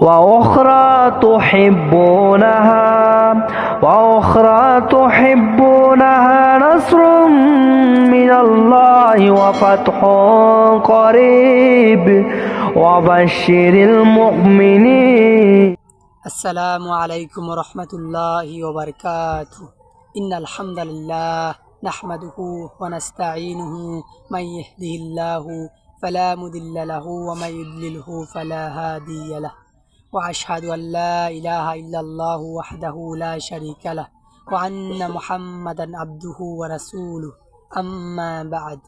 وأخرى تحبونها وأخرى تحبونها نصر من الله وفتح قريب. وبشر المؤمنين. السلام عليكم ورحمة الله وبركاته. إن الحمد لله نحمده ونستعينه من يهده الله فلا مضل له ومن يضلله فلا هادي له. وأشهد أن لا إله إلا الله وحده لا شريك له وأن محمدا عبده ورسوله أما بعد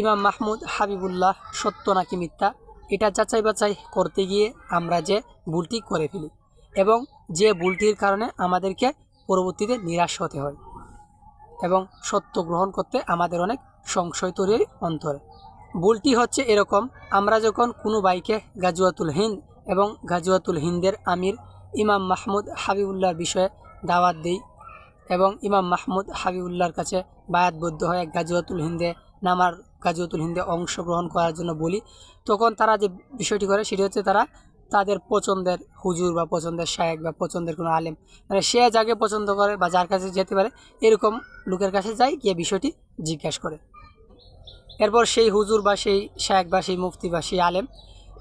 ইমাম মাহমুদ হাবিবুল্লাহ, সত্য নাকি মিথ্যা? এটা যাচাই বাছাই করতে গিয়ে আমরা যে ভুলটি করে ফেলি এবং যে ভুলটির কারণে আমাদেরকে পরবর্তীতে নিরাশ হতে হয় এবং সত্য গ্রহণ করতে আমাদের অনেক সংশয় তৈরির অন্তরে। ভুলটি হচ্ছে এরকম, আমরা যখন কোনো বাইকে গাজুয়াতুল হিন্দ এবং গাজুয়াতুল হিন্দের আমির ইমাম মাহমুদ হাবিবুল্লাহর বিষয়ে দাওয়াত দিই এবং ইমাম মাহমুদ হাবিবুল্লাহর কাছে বায়াতবদ্ধ হয়ে গাজুয়াতুল হিন্দে নামার গাজুয়াতুল হিন্দে অংশগ্রহণ করার জন্য বলি। তখন তারা যে বিষয়টি করে সেটি হচ্ছে তারা তাদের পছন্দের হুজুর বা পছন্দের শায়েক বা পছন্দের কোনো আলেম মানে সে যাকে পছন্দ করে বা যার কাছে যেতে পারে এরকম লোকের কাছে যায় গিয়ে বিষয়টি জিজ্ঞাসা করে। এরপর সেই হুজুর বা সেই শায়েক বা সেই মুফতি বা সেই আলেম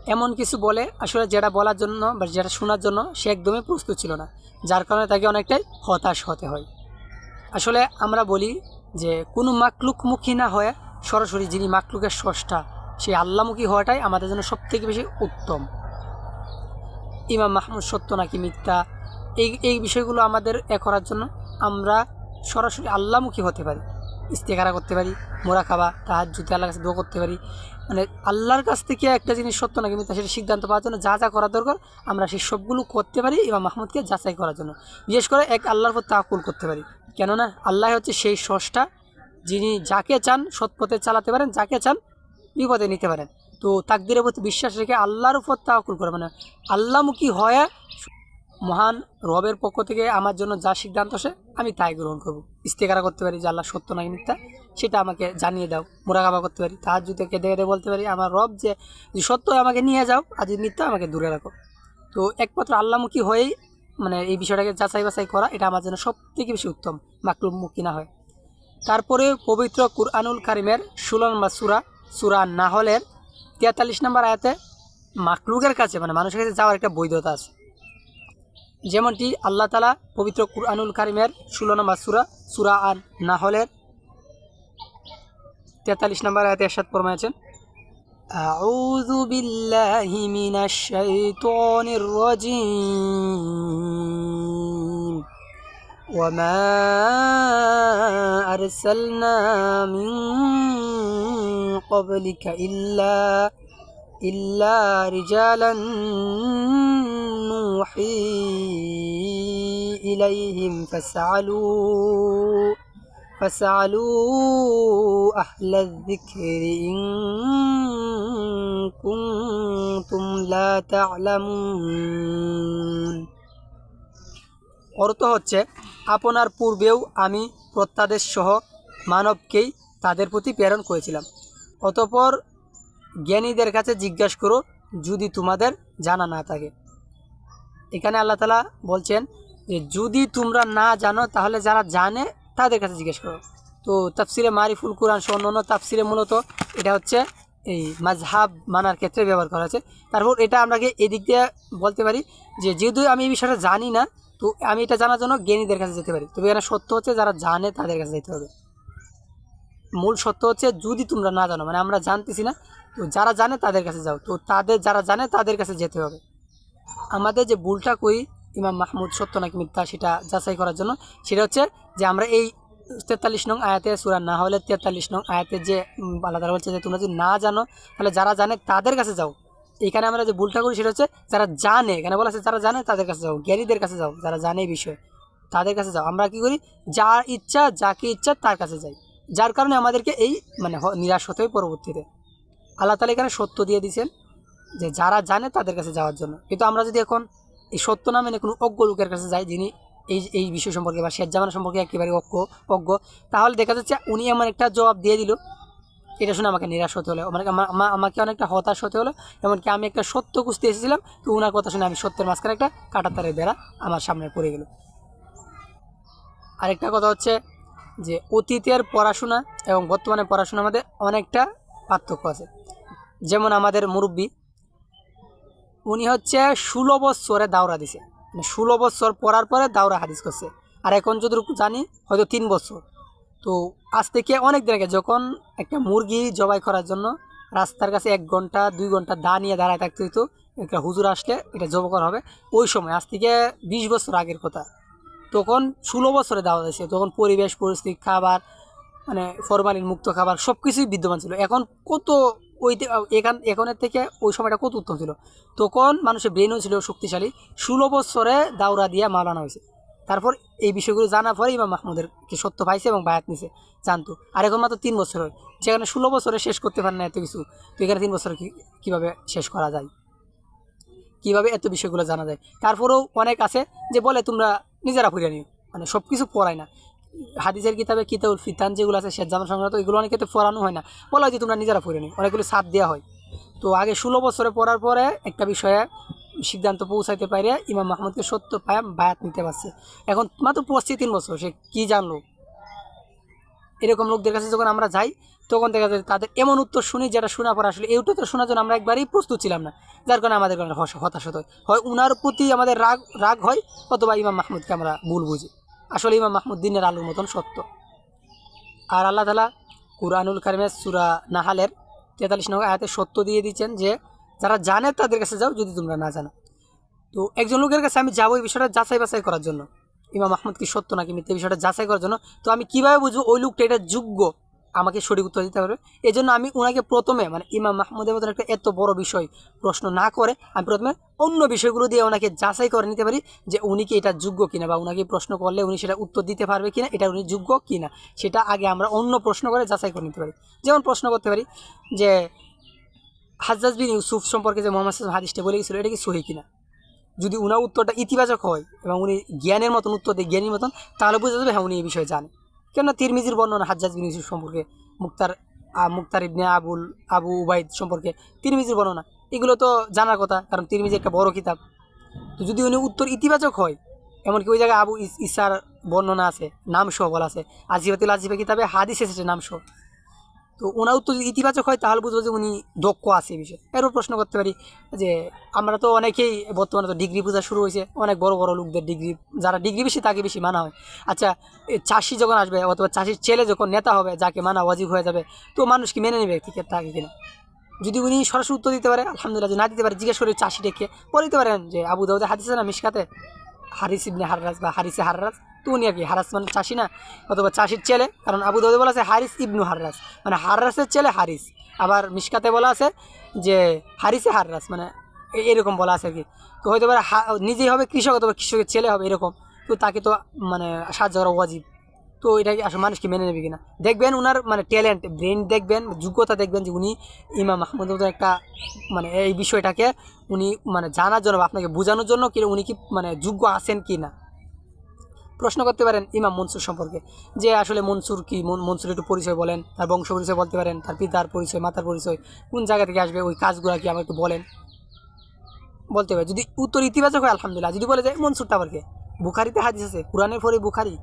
এমন কিছু বলে আসলে যেটা বলার জন্য বা যেটা শোনার জন্য সে একদমই প্রস্তুত ছিল না, যার কারণে তাকে অনেকটাই হতাশ হতে হয়। আসলে আমরা বলি যে কোনো মাকলুকমুখী না হয়ে সরাসরি যিনি মাকলুকের স্রষ্টা সেই আল্লামুখী হওয়াটাই আমাদের জন্য সবথেকে বেশি উত্তম। ইমাম মাহমুদ সত্য নাকি মিথ্যা? এই এই বিষয়গুলো আমাদের এ করার জন্য আমরা সরাসরি আল্লামুখী হতে পারি। ইস্তেকারা করতে পারি, মোরা খাবা তাহার জুতে আল্লাহর কাছে দোয়া করতে পারি। মানে আল্লাহর কাছ থেকে একটা জিনিস সত্য নাকি মিথ্যা সেটা সিদ্ধান্ত পাওয়ার জন্য যা যা করা দরকার, আমরা সেই সবগুলো করতে পারি এবং মাহমুদকে যাচাই করার জন্য। বিশেষ করে এক আল্লাহর পর তাকুল করতে পারি। কেননা আল্লাহ হচ্ছে সেই স্রষ্টা, যিনি যাকে চান সৎ পথে চালাতে পারেন, যাকে চান বিপদে নিতে পারেন। তো তাকদিরের প্রতি বিশ্বাস রেখে আল্লাহর উপর তাকুল করে মানে আল্লাহমুখী হয়ে মহান রবের পক্ষ থেকে আমার জন্য যা সিদ্ধান্ত আসে, আমি তাই গ্রহণ করব। ইস্তেকারা করতে পারি যে আল্লাহ সত্য নাকি মিথ্যা, সেটা আমাকে জানিয়ে দাও, মোরাকাবা করতে পারি তার যদি কেঁদে কেঁদে বলতে পারি, আমার রব যে সত্য আমাকে নিয়ে যাও আর যদি মিথ্যা আমাকে দূরে রাখো। তো একমাত্র আল্লাহমুখী হয়েই মানে এই বিষয়টাকে যাচাই বাছাই করা, এটা আমার জন্য সব থেকে বেশি উত্তম মাকলুমুখী না হয়। তারপরে পবিত্র কুরআনুল কারিমের ষোলো নম্বর সুরা সুরা নাহলের তেতাল্লিশ নম্বর আয়াতে মাকলুকের কাছে মানে মানুষের কাছে যাওয়ার একটা বৈধতা আছে। যেমনটি আল্লাহ তালা পবিত্র কুরআনুল কারিমের ষোলো নম্বর সুরা সুরা আর নাহলের তেতাল্লিশ নম্বর আয়াতে এরশাদ ফরমাইছেন أعوذ بالله من الشيطان الرجيم وما أرسلنا من قبلك إلا إلا رجالا نوحي إليهم فاسألوا فاسألوا أهل الذكر إن كنتم لا تعلمون অর্থ হচ্ছে আপনার পূর্বেও আমি প্রত্যাদেশ সহ মানবকেই তাদের প্রতি প্রেরণ করেছিলাম অতপর জ্ঞানীদের কাছে জিজ্ঞাসা করো যদি তোমাদের জানা না থাকে এখানে আল্লাহ তালা বলছেন যে যদি তোমরা না জানো, তাহলে যারা জানে, তাদের কাছে জিজ্ঞেস করো। তো তাফসিরে মারিফুল কোরআন সহ অন্য তাফসিরে মূলত এটা হচ্ছে এই মাঝহাব মানার ক্ষেত্রে ব্যবহার করা হয়েছে। তারপর এটা আমরাকে এদিক দিয়ে বলতে পারি যে, যেহেতু আমি এই বিষয়টা জানি না, তো আমি এটা জানার জন্য জ্ঞানীদের কাছে যেতে পারি। তবে এখানে সত্য হচ্ছে যারা জানে, তাদের কাছে যেতে হবে। মূল সত্য হচ্ছে যদি তোমরা না জানো মানে আমরা জানতেছি না, তো যারা জানে তাদের কাছে যাও। তো তাদের, যারা জানে তাদের কাছে যেতে হবে। আমাদের যে ভুলটা করি ইমাম মাহমুদ সত্য নাকি মিথ্যা সেটা যাচাই করার জন্য? সেটা হচ্ছে যে আমরা এই তেতাল্লিশ নং আয়াতে সুরা না হলে তেতাল্লিশ নং আয়াতে যে তালা বলছে যে তোমরা যদি না জানো, তাহলে যারা জানে তাদের কাছে যাও। এখানে আমরা যে ভুলটা করি সেটা হচ্ছে যারা জানে, এখানে বলা আছে যারা জানে তাদের কাছে যাও, জ্ঞানীদের কাছে যাও, যারা জানে এই বিষয়ে, তাদের কাছে যাও। আমরা কি করি? যার ইচ্ছা, যাকে ইচ্ছা তার কাছে যাই। যার কারণে আমাদেরকে এই মানে নিরাশ হতে পরবর্তীতে। আল্লাহ তালা এখানে সত্য দিয়ে দিয়েছেন যে যারা জানে তাদের কাছে যাওয়ার জন্য। কিন্তু আমরা যদি এখন এই সত্য না মেনে কোনো অজ্ঞ লোকের কাছে যায় যিনি এই এই বিষয় সম্পর্কে বা শেষ জামানা সম্পর্কে একেবারে অজ্ঞ অজ্ঞ। তাহলে দেখা যাচ্ছে উনি আমার একটা জবাব দিয়ে দিল। এটা শুনে আমাকে নিরাশ হতে হলো। মানে আমা- আমা- আমাকে অনেকটা হতাশ হতে হলো। এমনকি আমি একটা সত্য খুঁজতে এসেছিলাম, তো ওনার কথা শুনে আমি সত্যের মাঝখানে একটা কাটাতারের বেড়া আমার সামনে পড়ে গেল। আরেকটা কথা হচ্ছে যে অতীতের পড়াশোনা এবং বর্তমানে পড়াশোনার মধ্যে অনেকটা পার্থক্য আছে। যেমন আমাদের মুরব্বী উনি হচ্ছে ষোলো বছরে দাওরা দিছে। মানে ষোলো বছর পড়ার পরে দাওরা হাদিস করছে। আর এখন যতটুকু জানি, হয়তো তিন বছর। তো আজ থেকে অনেক দিন আগে যখন একটা মুরগি জবাই করার জন্য রাস্তার কাছে এক ঘণ্টা, দুই ঘণ্টা দা নিয়ে দাঁড়ায় থাকতে হইতো, একটা হুজুর আসলে এটা জব করা হবে, ওই সময়, আজ থেকে বিশ বছর আগের কথা। তখন ষোলো বছরে দেওয়া হয়েছে তখন পরিবেশ, পরিস্থিতি, খাবার মানে ফরমালিন মুক্ত খাবার সব কিছুই বিদ্যমান ছিল। এখন কত ওই এখান এখনের থেকে ওই সময়টা কত উত্তম ছিল। তখন মানুষের ব্রেনও ছিল শক্তিশালী। ষোলো বছরে দাওরা দিয়ে মালানো হয়েছে। তারপর এই বিষয়গুলো জানার পরে ইমাম মাহমুদের কি সত্য পাইছে এবং বায়াত নিছে, জানতো। আর এখন মাত্র তিন বছর হয়। যেখানে ষোলো বছরে শেষ করতে পারে না এত কিছু, তো এখানে তিন বছরে কি কীভাবে শেষ করা যায়? কীভাবে এত বিষয়গুলো জানা যায়? তারপরেও অনেক আছে যে বলে তোমরা নিজেরা পড়ে নিও। মানে সব কিছু পড়ায় না। হাদিসের কিতাবে কিতাবুল ফিতান যেগুলো আছে, শেষ জামান সংক্রান্ত, এগুলো অনেক ক্ষেত্রে পড়ানো হয় না। বলা হয় যে তোমরা নিজেরা পড়ে নিও। অনেকগুলো সাথ দেওয়া হয়। তো আগে ষোলো বছরে পড়ার পরে একটা বিষয়ে সিদ্ধান্ত পৌঁছাইতে পারে ইমাম মাহমুদকে সত্য পায় বায়াত নিতে পারছে। এখন মাত্র পড়ছে তিন বছর, সে কী জানলো? এরকম লোকদের কাছে যখন আমরা যাই, তখন দেখা যায় তাদের এমন উত্তর শুনি যেটা শোনা পর আসলে এই উত্তর শোনার জন্য আমরা একবারই প্রস্তুত ছিলাম না। যার কারণে আমাদের কারণে হতাশ হতে হয়। হয় উনার প্রতি আমাদের রাগ রাগ হয়, অথবা ইমাম মাহমুদকে আমরা ভুল বুঝি। আসলে ইমাম মাহমুদ্দিনের আলুর মতন সত্য। আর আল্লাহ তালা কুরআনুল কারিমের সুরা নাহালের তেতাল্লিশ নম্বর আয়াতে সত্য দিয়ে দিচ্ছেন যে, যারা জানে তাদের কাছে যাও যদি তোমরা না জানো। তো একজন লোকের কাছে আমি যাব এই বিষয়টা যাচাই বাছাই করার জন্য। ইমাম মাহমুদ কি সত্য নাকি মিথ্যে বিষয়টা যাচাই করার জন্য? তো আমি কীভাবে বুঝব ওই লোকটা এটা যোগ্য? আমাকে সঠিক উত্তর দিতে পারবে এই জন্য আমি ওনাকে প্রথমে মানে ইমাম মাহমুদের মতন একটা এত বড় বিষয় প্রশ্ন না করে, আমি প্রথমে অন্য বিষয়গুলো দিয়ে ওনাকে যাচাই করে নিতে পারি যে উনি কি এটা যোগ্য কিনা বা উনাকে প্রশ্ন করলে উনি সেটা উত্তর দিতে পারবে কিনা, এটা উনি যোগ্য কিনা, সেটা আগে আমরা অন্য প্রশ্ন করে যাচাই করে নিতে পারি। যেমন প্রশ্ন করতে পারি যে, হাজ্জাজ বিন ইউসুফ সম্পর্কে যে মোহাম্মদ হাদিসটা বলে গেছিল, এটা কি সহি কিনা? যদি উনার উত্তরটা ইতিবাচক হয় এবং উনি জ্ঞানের মতন, উত্তর দেয় জ্ঞানীর মতন, তাহলে বোঝা যাবে হ্যাঁ উনি এই বিষয়ে জানে। কেননা তিরমিজির বর্ণনা হাজ্জাজ বিন ইউসুফ সম্পর্কে, মুক্তার মুক্তার ইবনে আবুল, আবু উবাইদ সম্পর্কে তিরমিজির বর্ণনা। এগুলো তো জানার কথা, কারণ তিরমিজি একটা বড় কিতাব। তো যদি উনি উত্তর ইতিবাচক হয়, এমনকি ওই জায়গায় আবু ইস- ইসার বর্ণনা আছে নাম সহ বলা আছে আজিবাতিল আজিবা কিতাবে হাদিস এসেছে নাম সহ তো ওনার উত্তর যদি ইতিবাচক হয়, তাহলে বুঝব যে উনি দক্ষ আছে বিষয়ে। এরও প্রশ্ন করতে পারি যে, আমরা তো অনেকেই বর্তমানে তো ডিগ্রি পূজা শুরু হয়েছে, অনেক বড় বড় লোকদের ডিগ্রি, যারা ডিগ্রি বেশি তাকে বেশি মানা হয়। আচ্ছা চাষি যখন আসবে অথবা চাষির ছেলে যখন নেতা হবে, যাকে মানা ওয়াজিব হয়ে যাবে, তো মানুষ কি মেনে নেবে ঠিক তাকে কিনা? যদি উনি সরাসরি উত্তর দিতে পারে, আলহামদুলিল্লাহ না দিতে পারে, জিজ্ঞেস করে চাষি ডেকে বলে দিতে পারেন যে, আবু দাউদে হাদিস না মিশকাতে? হারিস ইবনে হাররাজ বা হারিসে হাররাজ। তো উনি আর কি হারাস মানে চাষি না, অথবা চাষির ছেলে, কারণ আবু দাউদে বলা আছে হারিস ইবনু হাররাস মানে হাররাসের ছেলে হারিস। আবার মিশকাতে বলা আছে যে হারিসে হাররাস মানে এরকম বলা আছে আর কি। তো হয়তো পারে নিজেই হবে কৃষক অথবা কৃষকের ছেলে হবে এরকম। তো তাকে তো মানে সাহায্য করা ওয়াজিব। তো এটা আসলে মানুষ কি মেনে নেবে কিনা? দেখবেন ওনার মানে ট্যালেন্ট, ব্রেন দেখবেন, যোগ্যতা দেখবেন যে উনি ইমাম মাহমুদের মতো একটা মানে এই বিষয়টাকে উনি মানে জানার জন্য বা আপনাকে বোঝানোর জন্য কি উনি কি মানে যোগ্য আছেন কি না প্রশ্ন করতে পারেন ইমাম মনসুর সম্পর্কে, যে আসলে মনসুর কি? মনসুর একটু পরিচয় বলেন, তার বংশ পরিচয় বলতে পারেন, তার পিতার পরিচয়, মাতার পরিচয়, কোন জায়গা থেকে আসবে, ওই কাজগুলো কি আমার একটু বলেন? বলতে পারে যদি উত্তর ইতিবাচক হয়, আলহামদুলিল্লাহ। যদি বলে যায় মনসুরটা আবার কে? বুখারিতে হাদিস আছে, কোরআনের পরে বুখারি,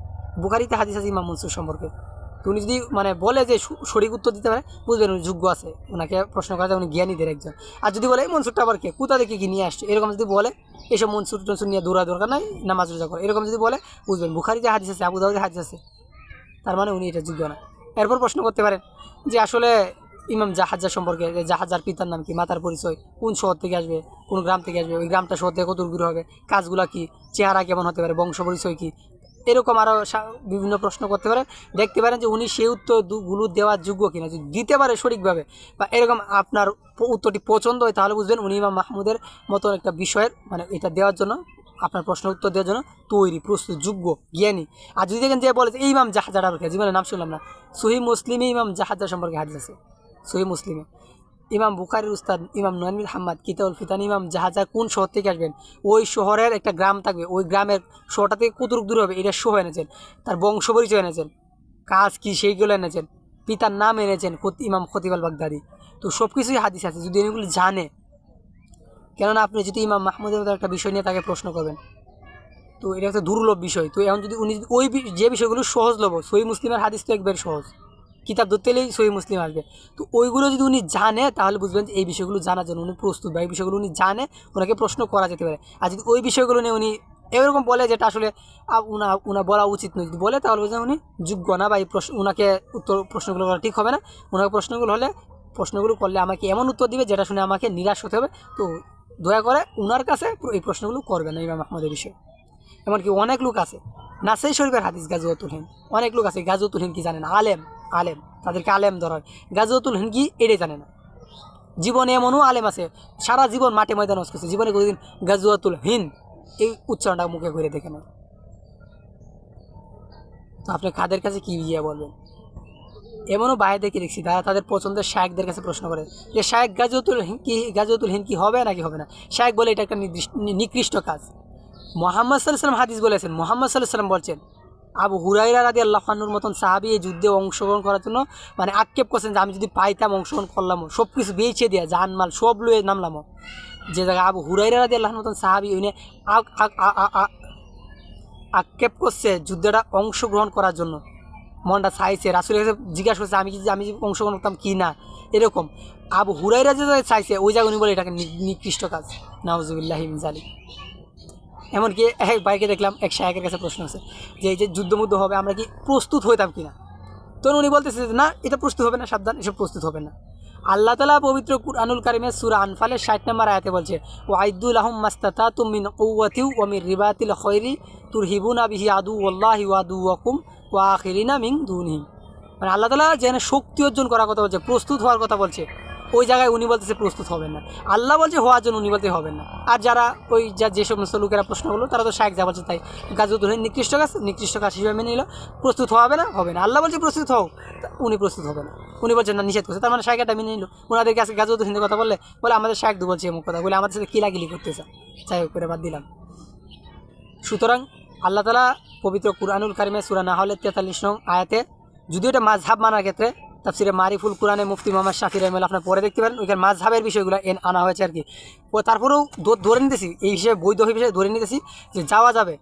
বুখারিতে হাদিস আছে ইমাম মনসুর সম্পর্কে। উনি যদি মানে বলে যে সঠিক উত্তর দিতে পারে, বুঝবেন উনি যোগ্য আছে। ওনাকে প্রশ্ন করা যায়, উনি জ্ঞানীদের একজন। আর যদি বলে, এই মনসুরটা আবার কে? কোথা থেকে কি নিয়ে আসছে? এরকম যদি বলে, এসব মনসুর টনসুর নিয়ে দৌড়া দরকার নাই, নামাজ রোজা করে। এরকম যদি বলে, বুঝবেন, বুখারিতে হাদিস আছে, আবু দাউদে হাদিস আছে। তার মানে উনি এটা যোগ্য না। এরপর প্রশ্ন করতে পারেন যে, আসলে ইমাম জাহাজার সম্পর্কে, যে জাহাজার পিতার নাম কি, মাতার পরিচয়, কোন শহর থেকে আসবে, কোন গ্রাম থেকে আসবে, ওই গ্রামটা শহর থেকে কত দূর হবে, কাজগুলো কি, চেহারা কেমন হতে পারে, বংশ পরিচয় কি এরকম আরও বিভিন্ন প্রশ্ন করতে পারেন দেখতে পারেন যে উনি সেই উত্তর উত্তরগুলো দেওয়ার যোগ্য কিনা। যদি দিতে পারে সঠিকভাবে বা এরকম আপনার উত্তরটি পছন্দ হয়, তাহলে বুঝবেন উনি ইমাম মাহমুদের মতো একটা বিষয়ের মানে এটা দেওয়ার জন্য, আপনার প্রশ্ন উত্তর দেওয়ার জন্য তৈরি, প্রস্তুত, যোগ্য, জ্ঞানী। আর যদি দেখেন যে বলে যে এই ইমাম জাহাজার আবার জীবনের নাম শুনলাম না। সহি মুসলিমে ইমাম জাহাজার সম্পর্কে হাদিস আছে। সহি মুসলিমে। ইমাম বুখারির উস্তাদ ইমাম নয়নবিল হাম্মাদ কিতাউল ফিতান, ইমাম জাহাজা কোন শহর থেকে আসবেন? ওই শহরের একটা গ্রাম থাকবে, ওই গ্রামের শহরটা থেকে কতটুক দূর হবে? এটা শো এনেছেন, তার বংশ পরিচয় এনেছেন, কাজ কী সেইগুলো এনেছেন, পিতার নাম এনেছেন ইমাম খতিবাল বাগদাদি। তো সব কিছুই হাদিস আছে, যদি এগুলো জানে, কেননা আপনি যদি ইমাম মাহমুদের একটা বিষয় নিয়ে তাকে প্রশ্ন করবেন, তো এটা একটা দুর্লভ বিষয়। তো এখন যদি উনি ওই যে বিষয়গুলো সহজলভ সই মুসলিমের হাদিস তো একবার সহজ। কিতাব ধরতে গেলেই সহি মুসলিম আসবে। তো ওইগুলো যদি উনি জানে, তাহলে বুঝবেন যে এই বিষয়গুলো জানার জন্য উনি প্রস্তুত বা এই বিষয়গুলো উনি জানে, ওনাকে প্রশ্ন করা যেতে পারে। আর যদি ওই বিষয়গুলো নিয়ে উনি এরকম বলে যেটা আসলে উনা উনা বলা উচিত নয়, যদি বলে, তাহলে বুঝবেন উনি যোগ্য না বা এই প্রশ্ন ওনাকে উত্তর, প্রশ্নগুলো করা ঠিক হবে না। ওনাকে প্রশ্নগুলো হলে, প্রশ্নগুলো করলে আমাকে এমন উত্তর দিবে যেটা শুনে আমাকে নিরাশ হতে হবে। তো দয়া করে উনার কাছে এই প্রশ্নগুলো করবেন না, ইমাম আহমদের বিষয়ে। এমনকি অনেক লোক আছে। নাসাই শরীফের হাদিস গাজুয়াতুল হিন্দ। অনেক লোক আছে গাজুয়াতুল হিন্দ কি জানে না? আলেম আলেম। তাদেরকে আলেম ধরা হয়। গাজুয়াতুল হিন্দ কি? এটাই জানে না। জীবনে এমনও আলেম আছে, সারা জীবন মাঠে ময়দান করছে জীবনে কোনোদিন গাজুয়াতুল হিন্দ এই উচ্চারণটা মুখে করে দেখে না তো আপনি কাদের কাছে কি গিয়ে বলবেন? এমনও বাইরেদেরকে দেখছি তারা তাদের পছন্দের শায়েকদের কাছে প্রশ্ন করে যে, শায়েক গাজুয়াতুল হিন্দ কি গাজুয়াতুল হিন্দ কি হবে নাকি হবে না? শায়েক বলে এটা একটা নির্দিষ্ট নিকৃষ্ট কাজ। মোহাম্মদ সাল্লাম হাদিস বলেছেন, মোহাম্মদ সাল্লাহ সাল্লাম বলছেন, আবু হুরাইরা রাদি আল্লাহ খানুর মতন সাহাবি এই যুদ্ধে অংশগ্রহণ করার জন্য মানে আক্ষেপ করছেন যে আমি যদি পাইতাম অংশগ্রহণ করলাম সব কিছু বেঁচে দিয়ে, জানমাল সব লুয়ে নামলাম যে জায়গায় আবু হুরাইরা রাদি আল্লাহ মতন সাহাবি উনি আক্ষেপ করছে যুদ্ধটা অংশগ্রহণ করার জন্য। মনটা চাইছে, রাসুলের কাছে জিজ্ঞাসা করছে, আমি আমি অংশগ্রহণ করতাম কি না? এরকম। আবু হুরাইরা যে চাইছে, ওই জায়গায় উনি বলে এটাকে নিকৃষ্ট কাজ। নাউজুবিল্লাহ জালি এমনকি এক বাইকে দেখলাম, এক শায়কের কাছে প্রশ্ন আছে যে এই যে যুদ্ধমুদ্ধ হবে, আমরা কি প্রস্তুত হইতাম কিনা? তখন উনি বলতেছে যে, না, এটা প্রস্তুত হবে না, সাবধান, এসব প্রস্তুত হবে না। আল্লাহ তালা পবিত্র কুরআনুল কারিমের সুরা আনফালের ষাট নম্বর আয়াতে বলছে ও আইদুল আহম মাস্তাতা তুমিন কৌয়াতিউ ওমির রিবাতিল খৈরি তুর হিবুনা বিহি আদু ওল্লাহি ওয়াদু ওয়াকুম ওয়া আখিরিনা মিং দুনহিম। মানে আল্লাহ তালা যেখানে শক্তি অর্জন করার কথা বলছে, প্রস্তুত হওয়ার কথা বলছে। ওই জায়গায় উনি বলতেছে প্রস্তুত হবেন না। আল্লাহ বলছে, হওয়ার জন্য উনি বলতে হবেন না। আর যারা ওই যা যে সমস্ত লোকেরা প্রশ্ন করল, তারা তো শায়েক যা তাই। গাজুদ্দুল নিকৃষ্ট কাজ নিকৃষ্ট কাজ হিসেবে মেনে নিল। প্রস্তুত হবে না? হবে না। আল্লাহ বলছে, প্রস্তুত তা উনি প্রস্তুত হবে না। উনি বলছেন, না, নিষেধ করছে। তার মানে শায়কটা মেনে নিল। ওনাদের কাছে গাজুদ্দুল হিন্দি কথা বললে, বলে, আমাদের শায়েক দু বলছে এমন কথা। বলে, আমাদের সাথে কিলাকিলি করতেছে। যাই হোক করে বাদ দিলাম। সুতরাং আল্লাহ তালা পবিত্র কুরআনুল কারিমে সুরা না হলে তেতাল্লিশ নং আয়াতে, যদিও এটা মাঝহাব মানার ক্ষেত্রে তাফসিরে মারিফুল কোরআনে মুফতি মোহাম্মদ শাফির রহমাল আপনার পরে দেখতে পারেন। ওইখানে মাঝহাবের বিষয়গুলো এন আনা হয়েছে আর কি তারপরেও ধরে নিতেছি, এই হিসেবে বৈধ হিসেবে ধরে নিতেছি যে যাওয়া যাবে।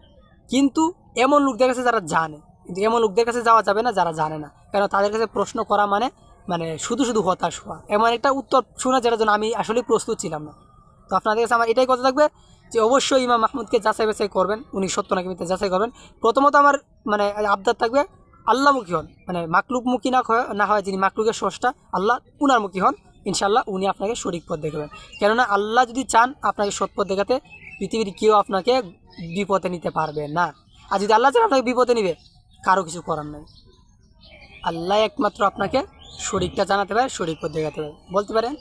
কিন্তু এমন লোকদের কাছে যারা জানে, কিন্তু এমন লোকদের কাছে যাওয়া যাবে না যারা জানে না। কারণ তাদের কাছে প্রশ্ন করা মানে মানে শুধু শুধু হতাশ হওয়া। এমন একটা উত্তর শোনা যেটার জন্য আমি আসলে প্রস্তুত ছিলাম না। তো আপনাদের কাছে আমার এটাই কথা থাকবে যে অবশ্যই ইমাম মাহমুদকে যাচাই বাছাই করবেন, উনি সত্য নাকি যাচাই করবেন। প্রথমত আমার মানে আবদার থাকবে আল্লাহমুখী হন। মানে মাকলুকমুখী না হয়- না হয় যিনি মাকলুকের স্রষ্টা, আল্লাহ উনারমুখী হন। ইনশাল্লাহ উনি আপনাকে সঠিক পথ দেখাবেন। কেননা আল্লাহ যদি চান আপনাকে সৎ পথ দেখাতে, পৃথিবীর কেউ আপনাকে বিপদে নিতে পারবে না। আর যদি আল্লাহ চান আপনাকে বিপদে নিবে, কারও কিছু করার নাই। আল্লাহ একমাত্র আপনাকে শরিকটা জানাতে পারে শরিক পথ দেখাতে পারে। বলতে পারেন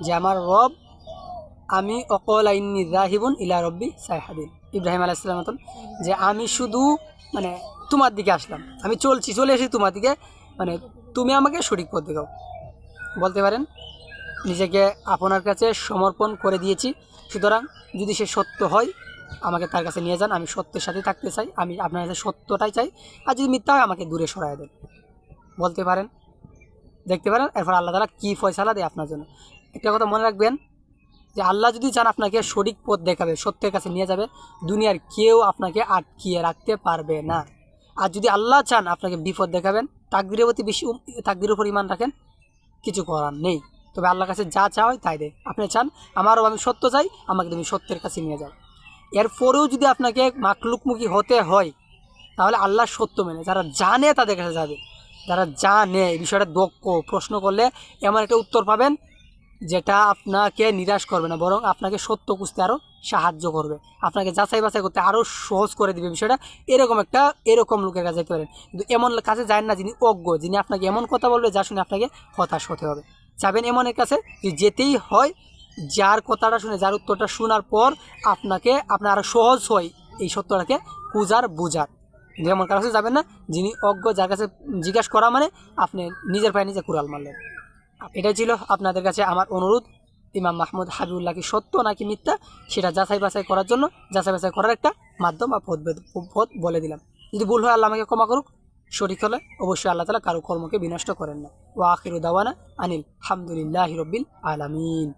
যে, আমার রব, আমি অকল আইনি রাহিবুন ইলা রব্বি সাইহাদিন। ইব্রাহিম আলাইসালাম মতন যে, আমি শুধু মানে তোমার দিকে আসলাম। আমি চলছি, চলে এসেছি তোমার দিকে। মানে তুমি আমাকে সঠিক পথ দেখাও। বলতে পারেন, নিজেকে আপনার কাছে সমর্পণ করে দিয়েছি। সুতরাং যদি সে সত্য হয়, আমাকে তার কাছে নিয়ে যান। আমি সত্যের সাথে থাকতে চাই। আমি আপনার কাছে সত্যটাই চাই। আর যদি মিথ্যা হয়, আমাকে দূরে সরাই দেন। বলতে পারেন, দেখতে পারেন, এরপর আল্লাহ তালা কী ফয়সালা দেয় আপনার জন্য। একটা কথা মনে রাখবেন, যে আল্লাহ যদি চান আপনাকে সঠিক পথ দেখাবে, সত্যের কাছে নিয়ে যাবে, দুনিয়ার কেউ আপনাকে আটকিয়ে রাখতে পারবে না। আর যদি আল্লাহ চান আপনাকে বিপদ দেখাবেন, তাকদিরের প্রতি বেশি তাকদিরের উপর ইমান রাখেন, কিছু করার নেই। তবে আল্লাহর কাছে যা চাওয়া হয় তাই দেয় আপনি চান, আমারও আমি সত্য চাই, আমাকে তুমি সত্যের কাছে নিয়ে যাও। এরপরেও যদি আপনাকে মাকলুকমুখী হতে হয়, তাহলে আল্লাহ সত্য মেনে। যারা জানে তাদের কাছে যাবে। যারা জানে, এই বিষয়টা দক্ষ, প্রশ্ন করলে এমন একটা উত্তর পাবেন যেটা আপনাকে নিরাশ করবে না, বরং আপনাকে সত্য খুঁজতে আরও সাহায্য করবে। আপনাকে যাচাই বাছাই করতে আরও সহজ করে দিবে বিষয়টা। এরকম একটা, এরকম লোকের কাছে যেতে পারেন। কিন্তু এমন কাছে যায় না যিনি অজ্ঞ, যিনি আপনাকে এমন কথা বলবে যা শুনে আপনাকে হতাশ হতে হবে। যাবেন এমনের কাছে যে যেতেই হয়, যার কথাটা শুনে, যার উত্তরটা শোনার পর আপনাকে, আপনার আরও সহজ হয় এই সত্যটাকে খুঁজার, বোঝার। কিন্তু এমন কাছে যাবেন না, যিনি অজ্ঞ, যার কাছে জিজ্ঞাসা করা মানে আপনি নিজের পায়ে নিজে কুড়াল মারলেন। এটাই ছিল আপনাদের কাছে আমার অনুরোধ। ইমাম মাহমুদ হাবিবুল্লাহ কি সত্য নাকি মিথ্যা? সেটা যাচাই বাছাই করার জন্য যাচাই বাছাই করার একটা মাধ্যম বা পথ পথ বলে দিলাম। যদি ভুল হয় আল্লাহ আমাকে ক্ষমা করুক। সঠিক হলে অবশ্যই আল্লাহ তালা কারও কর্মকে বিনষ্ট করেন না। ও আখির দাওয়ানা আনিল হামদুলিল্লাহ রব্বিল আলামিন।